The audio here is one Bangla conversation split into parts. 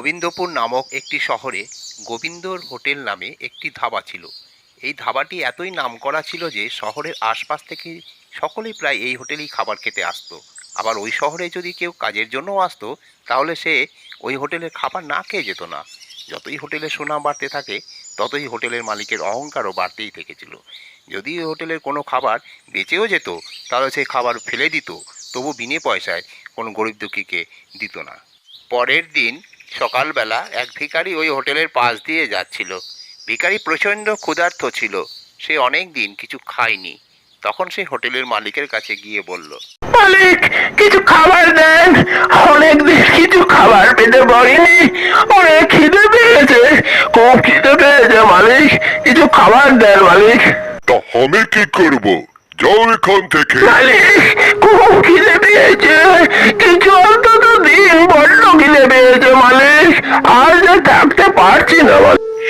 গোবিন্দপুর নামক একটি শহরে গোবিন্দর হোটেল নামে একটি ধাবা ছিল। এই ধাবাটি এতই নামকরা ছিল যে শহরের আশপাশ থেকে সকলেই প্রায় এই হোটেলেই খাবার খেতে আসতো। আবার ওই শহরে যদি কেউ কাজের জন্যও আসতো, তাহলে সে ওই হোটেলের খাবার না খেয়ে যেত না। যতই হোটেলের সুনাম বাড়তে থাকে, ততই হোটেলের মালিকের অহংকারও বাড়তেই থেকেছিল। যদি ওই হোটেলের কোনো খাবার বেঁচেও যেত, তাহলে সে খাবার ফেলে দিত, তবু বিনে পয়সায় কোনো গরিব দুঃখীকে দিত না। পরের দিন সকালবেলা এক ভিখারি ওই হোটেলের পাশ দিয়ে যাচ্ছিল। ভিখারি প্রচণ্ড ক্ষুধার্ত ছিল। সে অনেক দিন কিছু খায়নি। তখন সে হোটেলের মালিকের কাছে গিয়ে বলল মালিক কিছু খাবার দেন। অনেকদিন কিছু খাবার পেতে পারিনি। অনেক খিদে পেয়েছে। খুব খিদে পেয়েছে মালিক। কিছু খাবার দেন মালিক। তা আমি কি করব? যাও এখান থেকে। মালিক খুব খিদে পেয়েছে। কিছু অন্তত দিন বড্ড খিদে পেয়েছে মালিক। আর যে থাকতে পারছি না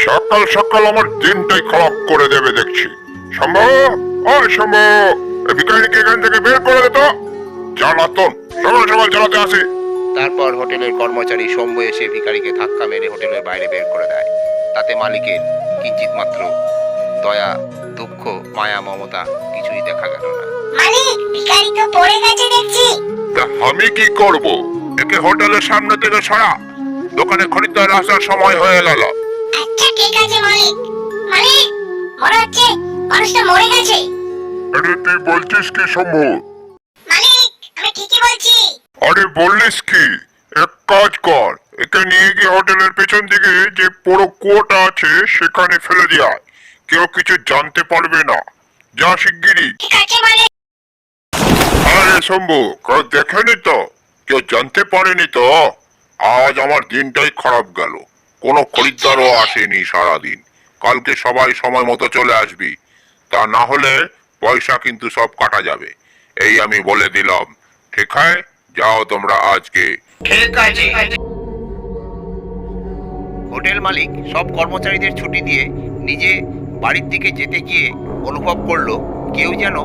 সকাল সকাল আমার দিনটাই খারাপ করে দেবে দেখছি। সম্ভব? ও সম্ভব। এই এখান থেকে বের করে দে তো। জ্বালাতন সকাল সকাল জ্বালাতে আসে। তারপর হোটেলের কর্মচারী শম্ভু এসে ভিখারিকে ধাক্কা মেরে হোটেলের বাইরে বের করে দেয়। তাতে মালিকের কিঞ্চিত মাত্র দয়া দুঃখ মায়া মমতা কিছুই দেখা গেল না। মালিক ভিখারি তো পড়ে গেছে দেখছি। তা আমি কি করব? একে হোটেলের সামনে থেকে সরা। দোকানে খরিদ্দার আসার সময় হয়ে গেল আচ্ছা ঠিক আছে মালিক। মালিক মনে হচ্ছে মানুষটা মরে গেছে। আরে তুই বলছিস কি সম্ভব মালিক আমি ঠিকই বলছি। আরে বললিস কি? এক কাজ কর একে নিয়ে গিয়ে হোটেলের পেছন দিকে যে পুরো কুয়োটা আছে সেখানে ফেলে দেওয়া কেউ কিছু জানতে পারবে না। যা শিগগিরি ঠিক আছে মালিক। আরে শম্ভু কেউ দেখেনি তো? কেউ জানতে পারেনি তো? আজ আমার দিনটাই খারাপ গেল। কোনো খরিদ্দারও আসেনি সারাদিন। কালকে সবাই সময় মতো চলে আসবি। তা না হলে পয়সা কিন্তু সব কাটা যাবে। এই আমি বলে দিলাম। ঠিক যাও তোমরা আজকে। আছে হোটেল মালিক সব কর্মচারীদের ছুটি দিয়ে নিজে বাড়ির দিকে যেতে গিয়ে অনুভব করল কেউ যেন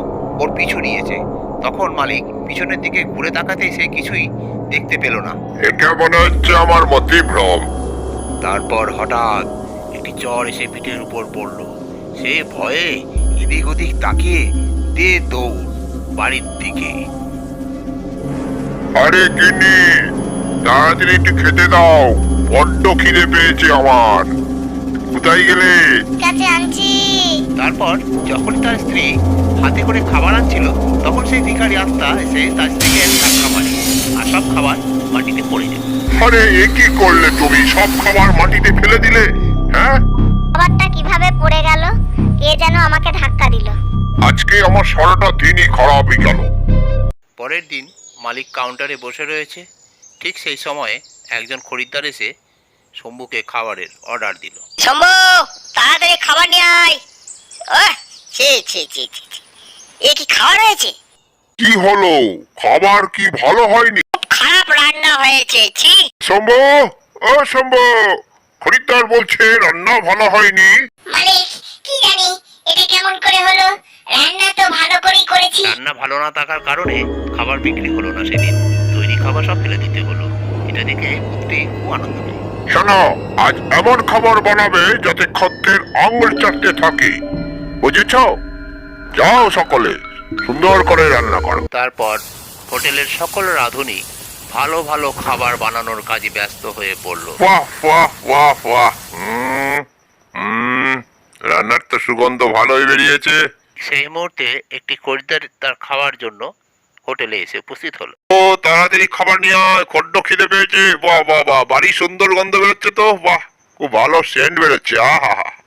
ওর পিছু নিয়েছে। তখন মালিক পিছনের দিকে ঘুরে তাকাতেই সে কিছুই দেখতে পেল না। এটা মনে হচ্ছে আমার মতি ভ্রম তারপর হঠাৎ একটি চর এসে পিঠের উপর পড়ল। সে ভয়ে এদিক ওদিক তাকিয়ে দে দৌড় বাড়ির দিকে। আরে গিন্নি তাড়াতাড়ি একটু খেতে দাও। বড্ড খিদে পেয়েছে আমার। কোথায় গেলে? ঠিক আছে আনছি। তারপর যখন তার স্ত্রী হাতে করে খাবার আনছিল তখন সেই ভিখারি আত্মা এসে তার স্ত্রীকে ধাক্কা মারে আর সব খাবার মাটিতে পড়ে যায় আরে এ কি করলে তুমি? সব খাবার মাটিতে ফেলে দিলে হ্যাঁ? খাবারটা কীভাবে পড়ে গেল? কে যেন আমাকে ধাক্কা দিল। আজকে আমার সারাটা দিনই খারাপই গেল। পরের দিন মালিক কাউন্টারে বসে রয়েছে। ঠিক সেই সময়ে একজন খরিদ্দার এসে শম্ভুকে খাবারের অর্ডার দিল। শম্ভু তাড়াতাড়ি খাবার নিয়ে আয়। ছি ছি ছি ছি ছি। এ কি খাবার হয়েছে কি হলো? খাবার কি ভালো হয়নি? খারাপ রান্না হয়েছে ছি। শম্ভু ও শম্ভু খরিদ্দার বলছে রান্না ভালো হয়নি। মালিক কি জানি এটা কেমন করে হলো? রান্না তো ভালো করেই করেছি। রান্না ভালো না থাকার কারণে খাবার বিক্রি হলো না সেদিন। তৈরি খাবার সব ফেলে দিতে হলো। এটা দেখে মন্ত্রী খুব আনন্দ পেল। শোনো আজ এমন খাবার বানাবে যাতে খদ্দের আঙুল চাটতে থাকে। বুঝেছ? যাও সকলে সুন্দর করে রান্না করো। তারপর হোটেলের সকল রাঁধুনি ভালো ভালো খাবার বানানোর কাজে ব্যস্ত হয়ে পড়ল। বাহ বাহ বাহ বাহ। উম, রান্নার তো সুগন্ধ ভালোই বেরিয়েছে। সেই মুহূর্তে একটি খরিদ্দার তার খাওয়ার জন্য হোটেলে এসে উপস্থিত হলো। ও তাড়াতাড়ি খাবার নিয়ে আয় খড্ড খিদে পেয়েছে। বাহ বাহ বাহ বাড়ি সুন্দর গন্ধ বেরোচ্ছে তো। বাহ খুব ভালো সেন্ট বেরোচ্ছে। আহা।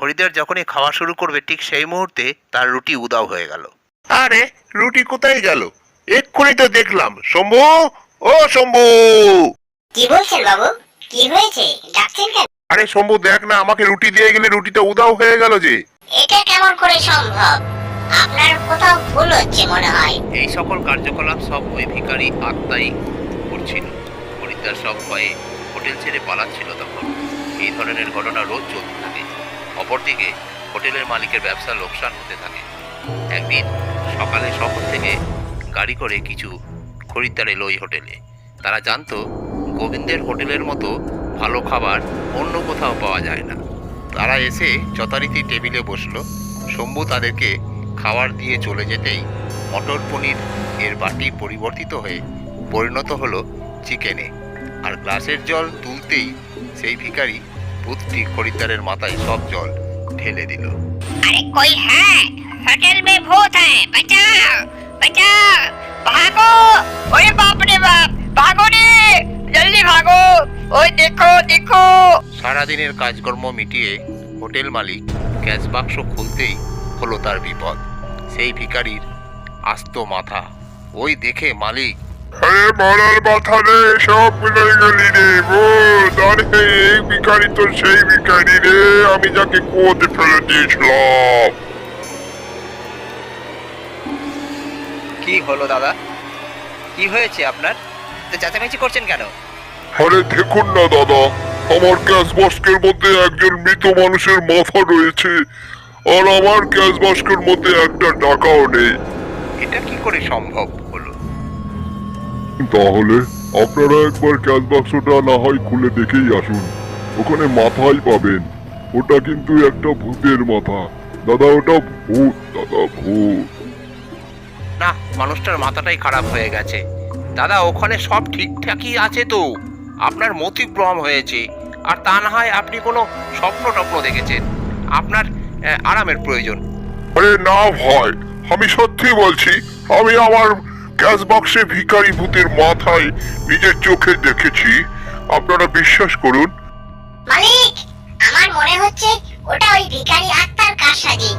খরিদ্দার যখনই খাওয়া শুরু করবে ঠিক সেই মুহূর্তে তার রুটি উদাও হয়ে গেল। আরে রুটি কোথায় গেল? এক্ষুনি তো দেখলাম। শম্ভু ও শম্ভু! কি বলছেন বাবু? কি হয়েছে? ডাকছেন কেন? আরে শম্ভু দেখ না আমাকে রুটি দিয়ে গেলে রুটিটা উদাও হয়ে গেল যে। এটা কেমন করে সম্ভব? আপনার কোথাও ভুল হচ্ছে মনে হয়। এই সকল কার্যকলাপ সব ওই ভিখারি আত্মাই করছিল। খরিদ্দার সব ভয়ে হোটেল ছেড়ে পালাচ্ছিল তখন। এই ধরনের ঘটনা রোজ চলতে থাকে। অপরদিকে হোটেলের মালিকের ব্যবসা লোকসান হতে থাকে। একদিন সকালে শহর থেকে গাড়ি করে কিছু খরিদ্দার এলো হোটেলে। তারা জানতো গোবিন্দের হোটেলের মতো ভালো খাবার অন্য কোথাও পাওয়া যায় না। তারা এসে যথারীতি টেবিলে বসল। শম্ভু তাদেরকে খাবার দিয়ে চলে যেতেই মটর পনির এর বাটি পরিবর্তিত হয়ে পরিণত হলো চিকেনে। আর গ্লাসের জল তুলতেই সেই ভিখারি ভর্তি খরিদ্দারের মাথায় সব জল ঢেলে দিল। আরে কই হ্যাঁ হোটেল মে ভূত হ্যাঁ বাঁচাও বাঁচাও ভাগো ওরে বাপ রে বাপ ভাগো রে জলদি ভাগো ওই দেখো দেখো। সারাদিনের কাজকর্ম মিটিয়ে হোটেল মালিক ক্যাশ বাক্স খুলতেই হলো তার বিপদ। সেই ভিকারির আস্ত মাথা। ওই দেখে মালিক আরে মরার মাথা রে সব মিলে গেলি রে ভূত। আরে এই ভিখারি তো সেই ভিখারি রে আমি যাকে কুয়োতে ফেলে দিয়েছিলাম। কি হলো দাদা? কি হয়েছে আপনার? তো চেঁচামেচি করছেন কেন? আরে দেখুন না দাদা আমার গ্যাস বাস্কের মধ্যে একজন মৃত মানুষের মাথা রয়েছে আর আমার গ্যাস বাস্কের মধ্যে একটা টাকাও নেই। এটা কি করে সম্ভব? তাহলে আপনারা একবার গ্যাস বাক্সটা না হয় খুলে দেখেই আসুন। ওখানে মাথাই পাবেন। ওটা কিন্তু একটা ভূতের মাথা। দাদা ওটা ভূত দাদা ভূত। না মানুষটার মাথাটাই খারাপ হয়ে গেছে। দাদা ওখানে সব ঠিকঠাকই আছে তো। আপনার মতিভ্রম হয়েছে। আর তা না হয় আপনি কোনো স্বপ্ন টপ্ন দেখেছেন। আপনার আরামের প্রয়োজন। আরে না ভয় আমি সত্যি বলছি আমি আমার গ্যাস বাক্সে ভিখারি ভূতের মাথায় নিজের চোখে দেখেছি। আপনারা বিশ্বাস করুন। মালিক, আমার মনে হচ্ছে ওটা ওই ভিখারি আত্মার কারসাজি।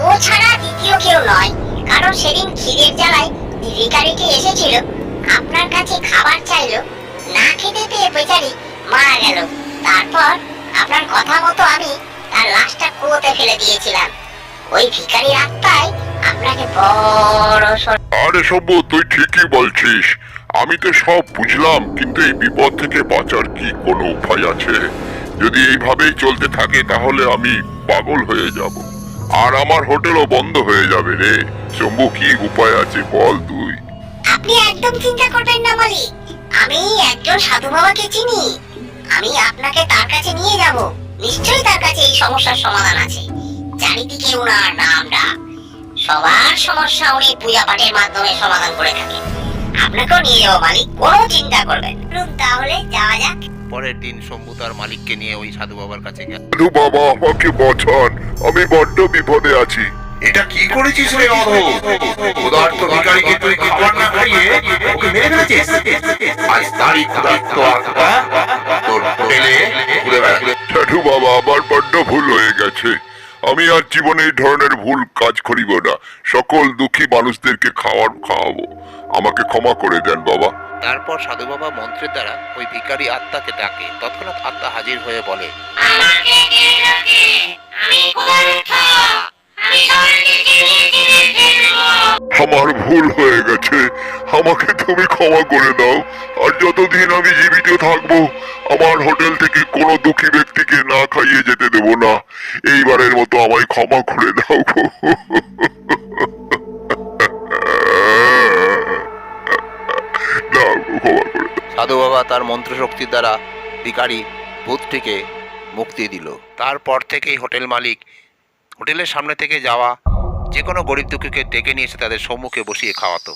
ও ছাড়া দ্বিতীয় কেউ নয়, কারণ সেদিন খিদের জ্বালায় ভিখারিটি এসেছিল, আপনার কাছে খাবার চাইলো, না খেতে পেয়ে বেচারি মারা গেল। তারপর আপনার কথা মতো আমি তার লাশটা কুয়োতে ফেলে দিয়েছিলাম। ওই ভিখারির আত্মাই আপনাকে বড় আরে সব্য তুই ঠিকই বলছিস। আমি তো সব বুঝলাম কিন্তু এই বিপদ থেকে বাঁচার কি কোনো উপায় আছে? যদি এইভাবেই চলতে থাকে তাহলে আমি পাগল হয়ে যাব। আর আমার হোটেলও বন্ধ হয়ে যাবে রে। শম্ভু কি উপায় আছে বল তুই। আপনি একদম চিন্তা করবেন না মালিক। আমি একজন সাধু বাবাকে চিনি। আমি আপনাকে তার কাছে নিয়ে যাব। নিশ্চয়ই তার কাছে এই সমস্যার সমাধান আছে। চারিদিকে উনার নাম ডাক। সবার সমস্যা উনি পূজা পাঠের মাধ্যমে সমাধান করে থাকেন আপনাকেও নিয়ে যাব মালিক কোনো চিন্তা করবেন না। তাহলে যাওয়া যাক। পরের দিন শম্ভু তার মালিককে নিয়ে ওই সাধু বাবার কাছে গেল। সাধু বাবা আমাকে বাঁচান। আমি বড্ড বিপদে আছি। এটা কি করেছিস রে অধ? ক্ষুধার্ত ভিখারিকে তুই খাবার না খাইয়ে ওকে মেরে ফেলেছিস? আজ তারই আত্মা তোর বেড়াবে। সাধু বাবা আমার বড্ড ভুল হয়ে গেছে। আমি আর জীবনে এই ধরনের ভুল কাজ করিব না। সকল দুঃখী মানুষদেরকে খাওয়ার খাওয়াবো। আমাকে ক্ষমা করে দেন বাবা। তারপর সাধু বাবা মন্ত্রের দ্বারা ওই ভিকারি আত্মাকে ডাকে। তৎক্ষণাৎ আত্মা হাজির হয়ে বলে আমার ভুল হয়ে গেছে। আমাকে তুমি ক্ষমা করে দাও। আর যতদিন আমি জীবিত থাকব, আমার হোটেল থেকে কোনো দুঃখী ব্যক্তিকে না খাইয়ে যেতে দেব না। এইবারের মতো আমায় ক্ষমা করে দাও। সাধু বাবা তার মন্ত্রশক্তির দ্বারা ভিখারি ভূতটিকে মুক্তি দিল। তারপর থেকেই হোটেল মালিক হোটেলের সামনে থেকে যাওয়া যে কোনো গরিব দুঃখীকে ডেকে নিয়ে এসে তাদের সম্মুখে বসিয়ে খাওয়াতো।